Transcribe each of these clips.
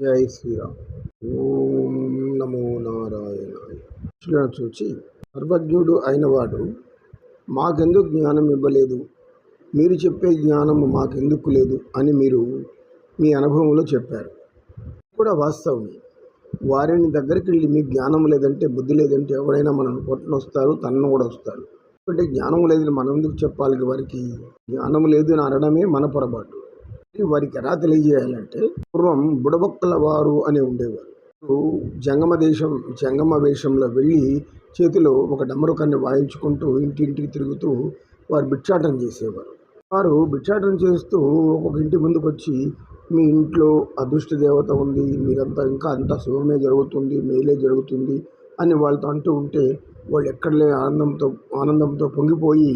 జై శ్రీరామ్. ఓం నమో నారాయణ కృష్ణుడు చూచి సర్వజ్ఞుడు అయినవాడు మాకెందుకు జ్ఞానం ఇవ్వలేదు? మీరు చెప్పే జ్ఞానము మాకెందుకు లేదు అని మీరు మీ అనుభవంలో చెప్పారు. కూడా వాస్తవమే. వారిని దగ్గరికి వెళ్ళి మీకు జ్ఞానం లేదంటే బుద్ధి లేదంటే ఎవరైనా మనం కొట్టను వస్తారు తనను కూడా వస్తారు. అంటే జ్ఞానం లేదని మనం ఎందుకు చెప్పాలి? వారికి జ్ఞానం లేదు అని అనడమే మన పొరపాటు. వారికి ఎలా తెలియజేయాలంటే పూర్వం బుడబొక్కల వారు అని ఉండేవారు. జంగమ దేశం జంగమ వేషంలో వెళ్ళి చేతిలో ఒక డమరుకాన్ని వాయించుకుంటూ ఇంటింటికి తిరుగుతూ వారు భిక్షాటన చేసేవారు. వారు భిక్షాటన చేస్తూ ఒక్కొక్క ఇంటి ముందుకు వచ్చి మీ ఇంట్లో అదృష్ట దేవత ఉంది మీరంతా ఇంకా అంతా శుభమే జరుగుతుంది మేలే జరుగుతుంది అని వాళ్ళతో అంటూ ఉంటే వాళ్ళు ఎక్కడలే ఆనందంతో ఆనందంతో పొంగిపోయి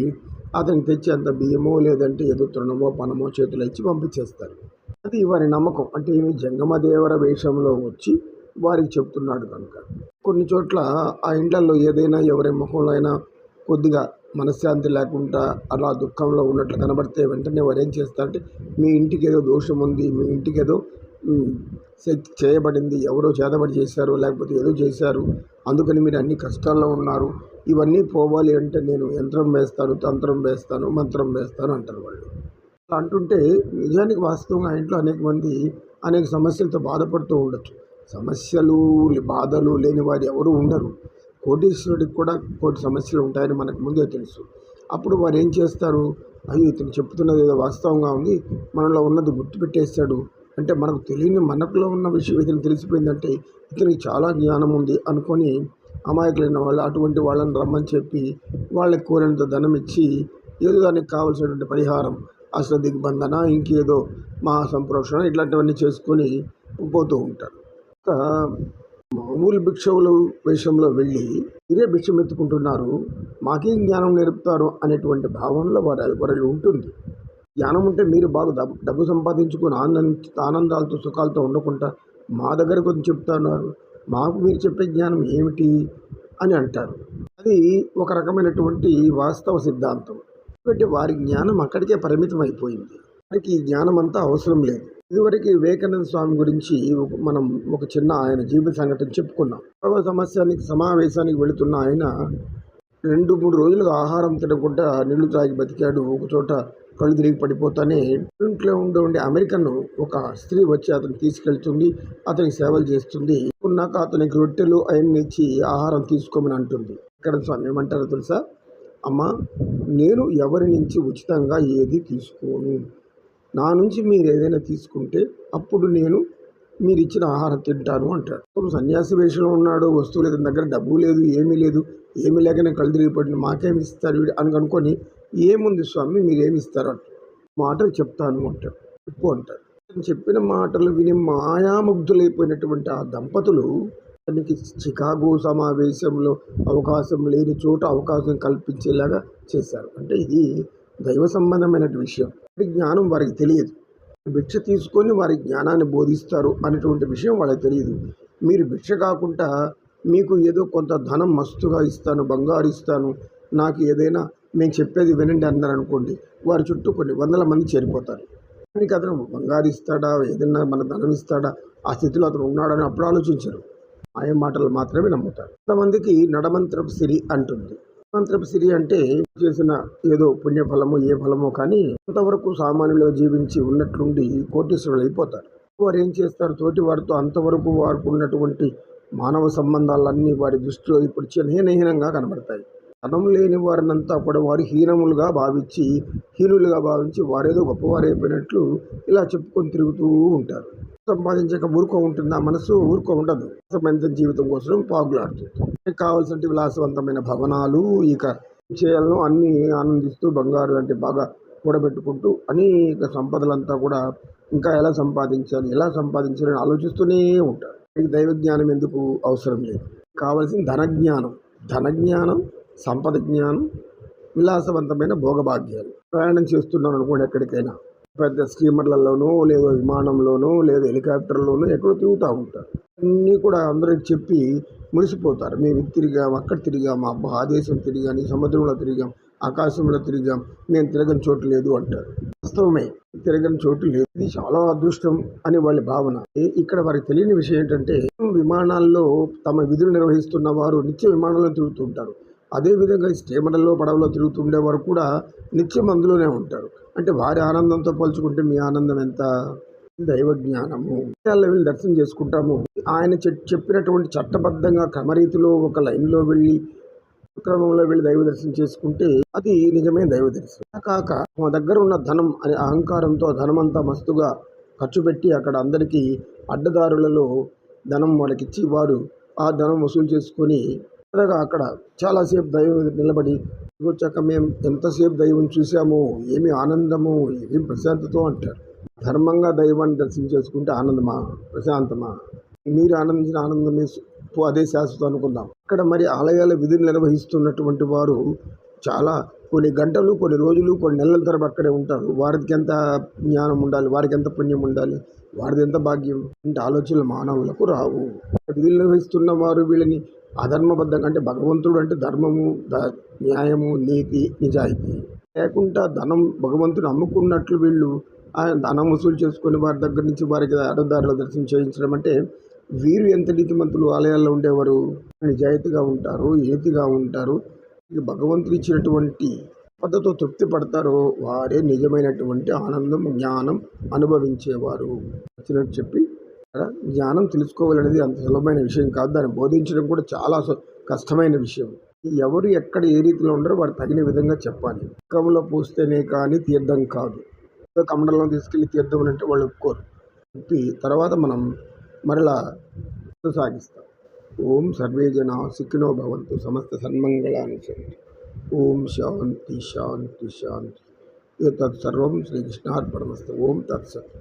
అతనికి తెచ్చి అంత బియ్యమో లేదంటే ఏదో తృణమో పనమో చేతులు ఇచ్చి పంపించేస్తారు. అది వారి నమ్మకం. అంటే ఏమి జంగమదేవర వేషంలో వచ్చి వారికి చెప్తున్నాడు కనుక. కొన్ని చోట్ల ఆ ఇండ్లలో ఏదైనా ఎవరి ముఖంలో అయినా కొద్దిగా మనశ్శాంతి లేకుండా అలా దుఃఖంలో ఉన్నట్లు కనబడితే వెంటనే వారు ఏం చేస్తారంటే మీ ఇంటికి ఏదో దోషం ఉంది మీ ఇంటికి ఏదో చేయబడింది. ఎవరో చేతబడి చేశారు లేకపోతే ఏదో చేశారు. అందుకని మీరు అన్ని కష్టాల్లో ఉన్నారు. ఇవన్నీ పోవాలి అంటే నేను యంత్రం వేస్తాను తంత్రం వేస్తాను మంత్రం వేస్తాను అంటారు వాళ్ళు. అలా అంటుంటే నిజానికి వాస్తవంగా ఇంట్లో అనేక మంది అనేక సమస్యలతో బాధపడుతూ ఉండొచ్చు. సమస్యలు బాధలు లేని వారు ఎవరు ఉండరు. కోటీశ్వరుడికి కూడా కోటి సమస్యలు ఉంటాయని మనకు ముందే తెలుసు. అప్పుడు వారు ఏం చేస్తారు? అయ్యో ఇతను చెప్తున్నది ఏదో వాస్తవంగా ఉంది. మనలో ఉన్నది గుర్తుపెట్టేస్తాడు అంటే మనకు తెలియని మనకులో ఉన్న విషయం ఇతను తెలిసిపోయిందంటే ఇతనికి చాలా జ్ఞానం ఉంది అనుకొని అమాయకులైన వాళ్ళు అటువంటి వాళ్ళని రమ్మని చెప్పి వాళ్ళకి కోరినంత ధనం ఇచ్చి ఏదో దానికి కావాల్సినటువంటి పరిహారం అసలు దిగ్బంధన ఇంకేదో మహా సంప్రోషణ ఇట్లాంటివన్నీ చేసుకొని పోతూ ఉంటారు. మామూలు భిక్షవుల వేషంలో వెళ్ళి మీరే భిక్షం ఎత్తుకుంటున్నారు మాకేం జ్ఞానం నేర్పుతారు అనేటువంటి భావనలో వారి వారి ఉంటుంది. జ్ఞానం ఉంటే మీరు బాగా డబ్బు డబ్బు సంపాదించుకొని ఆనంద ఆనందాలతో సుఖాలతో ఉండకుండా మా దగ్గర కొంచెం చెప్తున్నారు. మాకు మీరు చెప్పే జ్ఞానం ఏమిటి? అని అంటారు. అది ఒక రకమైనటువంటి వాస్తవ సిద్ధాంతం. ఎందుకంటే వారి జ్ఞానం అక్కడికే పరిమితం అయిపోయింది వారికి ఈ జ్ఞానం అంతా అవసరం లేదు. ఇదివరకు వివేకానంద స్వామి గురించి మనం ఒక చిన్న ఆయన జీవిత సంఘటన చెప్పుకున్నాం. సమస్యానికి సమావేశానికి వెళుతున్న ఆయన రెండు మూడు రోజులుగా ఆహారం తినకుండా నీళ్ళు తాగి బతికాడు ఒకచోట కళ్ళు తిరిగి పడిపోతానే. ఇంట్లో ఉండే ఉండే అమెరికన్ ఒక స్త్రీ వచ్చి అతను తీసుకెళ్తుంది అతనికి సేవలు చేస్తుంది. ఉన్నాక అతనికి రొట్టెలు అవన్నీ ఇచ్చి ఆహారం తీసుకోమని అంటుంది. ఇక్కడ స్వామి ఏమంటారో తెలుసా? అమ్మ నేను ఎవరి నుంచి ఉచితంగా ఏది తీసుకోను? నా నుంచి మీరు ఏదైనా తీసుకుంటే అప్పుడు నేను మీరు ఇచ్చిన ఆహారం తింటాను అంటాడు. పాపం సన్యాసి వేషంలో ఉన్నాడు వస్తువు లేదు దగ్గర డబ్బు లేదు ఏమీ లేదు ఏమీ లేకనే కళ్ళు తిరిగిపోయింది మాకేమి ఇస్తారు వీడు అని అనుకొని ఏముంది స్వామి మీరు ఏమి ఇస్తారు అంటారు మాటలు చెప్తాను అంటాడు. చెప్పు అంటాడు. చెప్పిన మాటలు విని మాయాముగ్ధులైపోయినటువంటి ఆ దంపతులు అతనికి చికాగో సమావేశంలో అవకాశం లేని చోట అవకాశం కల్పించేలాగా చేశారు. అంటే ఇది దైవ సంబంధమైన విషయం. జ్ఞానం వారికి తెలియదు. భిక్ష తీసుకొని వారి జ్ఞానాన్ని బోధిస్తారు అనేటువంటి విషయం వాళ్ళకి తెలియదు. మీరు భిక్ష కాకుండా మీకు ఏదో కొంత ధనం మస్తుగా ఇస్తాను బంగారు ఇస్తాను నాకు ఏదైనా మేము చెప్పేది వినండి అన్నారు అనుకోండి వారి చుట్టూ కొన్ని వందల మంది చేరిపోతారు. దానికి అతను బంగారు ఇస్తాడా ఏదైనా మన ధనం ఇస్తాడా ఆ స్థితిలో అతను ఉన్నాడని అప్పుడు ఆలోచించరు. ఆయన మాటలు మాత్రమే నమ్ముతారు. కొంతమందికి నడమంత్రం సిరి అంటుంది. మంత్రపు సిరి అంటే చేసిన ఏదో పుణ్యఫలమో ఏ ఫలమో కానీ అంతవరకు సామాన్యులుగా జీవించి ఉన్నట్లుండి కోటీశ్వరులు అయిపోతారు. వారు ఏం చేస్తారు? తోటి వారితో అంతవరకు వారికి ఉన్నటువంటి మానవ సంబంధాలన్నీ వారి దృష్టిలో ఇప్పుడు చిహీనహీనంగా కనబడతాయి. ధనం లేని వారినంతా కూడా వారు హీనములుగా భావించి హీనులుగా భావించి వారేదో గొప్పవారైపోయినట్లు ఇలా చెప్పుకొని తిరుగుతూ ఉంటారు. సంపాదించక ఊరుకో ఉంటుంది ఆ మనసు? ఊరుకో ఉండదు. విలాసవంతమైన జీవితం కోసం పాగులాడుతుంది. కావాల్సిన విలాసవంతమైన భవనాలు ఇక విషయాలను అన్ని ఆనందిస్తూ బంగారు అంటే బాగా కూడబెట్టుకుంటూ అనేక సంపదలంతా కూడా ఇంకా ఎలా సంపాదించాలి ఎలా సంపాదించాలని ఆలోచిస్తూనే ఉంటారు. మీకు దైవ జ్ఞానం ఎందుకు అవసరం లేదు? కావాల్సిన ధన జ్ఞానం ధన జ్ఞానం సంపద జ్ఞానం విలాసవంతమైన భోగభాగ్యాలు. ప్రయాణం చేస్తున్నాను అనుకోండి ఎక్కడికైనా. పెద్ద స్కీమర్లలోనూ లేదా విమానంలోనూ లేదా హెలికాప్టర్లోనూ ఎక్కడో తిరుగుతూ ఉంటారు. అన్నీ కూడా అందరికి చెప్పి మురిసిపోతారు. మేము ఇది తిరిగాం అక్కడ తిరిగాం అబ్బా ఆ దేశం తిరిగాం ఈ సముద్రంలో తిరిగాం ఆకాశంలో తిరిగాం మేము తిరగని చోటు లేదు అంటారు. వాస్తవమే తిరగని చోటు లేదు. ఇది చాలా అదృష్టం అని వాళ్ళ భావన. ఇక్కడ వారికి తెలియని విషయం ఏంటంటే విమానాల్లో తమ విధులు నిర్వహిస్తున్న వారు నిత్య విమానంలో తిరుగుతుంటారు అదేవిధంగా ఈ స్టీమర్లలో పడవలో తిరుగుతుండే వారు కూడా నిత్యం అందులోనే ఉంటారు. అంటే వారి ఆనందంతో పోల్చుకుంటే మీ ఆనందం ఎంత? దైవ జ్ఞానము. వెళ్ళి దర్శనం చేసుకుంటాము. ఆయన చెప్పినటువంటి చట్టబద్ధంగా క్రమరీతిలో ఒక లైన్లో వెళ్ళి క్రమంలో వెళ్ళి దైవ దర్శనం చేసుకుంటే అది నిజమైన దైవ దర్శనం. కాక మా దగ్గర ఉన్న ధనం అనే అహంకారంతో ధనమంతా మస్తుగా ఖర్చు పెట్టి అక్కడ అందరికీ అడ్డదారులలో ధనం వాళ్ళకిచ్చి వారు ఆ ధనం వసూలు చేసుకొని అక్కడ చాలాసేపు దైవం నిలబడి వచ్చాక మేము ఎంతసేపు దైవం చూసాము ఏమి ఆనందము ఏమి ప్రశాంతతో అంటారు. ధర్మంగా దైవాన్ని దర్శనం చేసుకుంటే ఆనందమా? ప్రశాంతమా? మీరు ఆనందించిన ఆనందమే అదే శాశ్వతం అనుకుందాం. ఇక్కడ మరి ఆలయాల విధులు నిర్వహిస్తున్నటువంటి వారు చాలా కొన్ని గంటలు కొన్ని రోజులు కొన్ని నెలల తరపు అక్కడే ఉంటారు. వారికి ఎంత జ్ఞానం ఉండాలి? వారికి ఎంత పుణ్యం ఉండాలి? వారిది ఎంత భాగ్యం? అంటే ఆలోచనలు మానవులకు రావు. విధులు నిర్వహిస్తున్న వారు వీళ్ళని అధర్మబద్ధంగా అంటే భగవంతుడు అంటే ధర్మము ద- న్యాయము నీతి నిజాయితీ. లేకుండా ధనం భగవంతుడు అమ్ముకున్నట్లు వీళ్ళు ఆయన ధనం వసూలు చేసుకొని వారి దగ్గర నుంచి వారికి అడ్డదారుల దర్శనం చేయించడం అంటే వీరు ఎంత నీతిమంతులు ఆలయాల్లో ఉండేవారు? నిజాయితీగా ఉంటారు ఏతిగా ఉంటారు. భగవంతుడు ఇచ్చినటువంటి పద్ధతో తృప్తి పడతారో వారే నిజమైనటువంటి ఆనందం జ్ఞానం అనుభవించేవారు. వచ్చినట్టు చెప్పి జ్ఞానం తెలుసుకోవాలనేది అంత సులభమైన విషయం కాదు. దాన్ని బోధించడం కూడా చాలా కష్టమైన విషయం. ఎవరు ఎక్కడ ఏ రీతిలో ఉండరో వారు తగిన విధంగా చెప్పాలి. కమలో పూస్తేనే కానీ తీర్థం కాదు. కమండలం తీసుకెళ్ళి తీర్థం అంటే వాళ్ళు ఒప్పుకోరు. చెప్పి తర్వాత మనం మరలా సాగిస్తాం ఓం సర్వే జన భవంతు సమస్త సన్మంగళాన్ని సంతు ఓం శాంతి శాంతి శాంతి. ఏతత్ సర్వం శ్రీకృష్ణార్పణమస్తు. ఓం తత్సత్.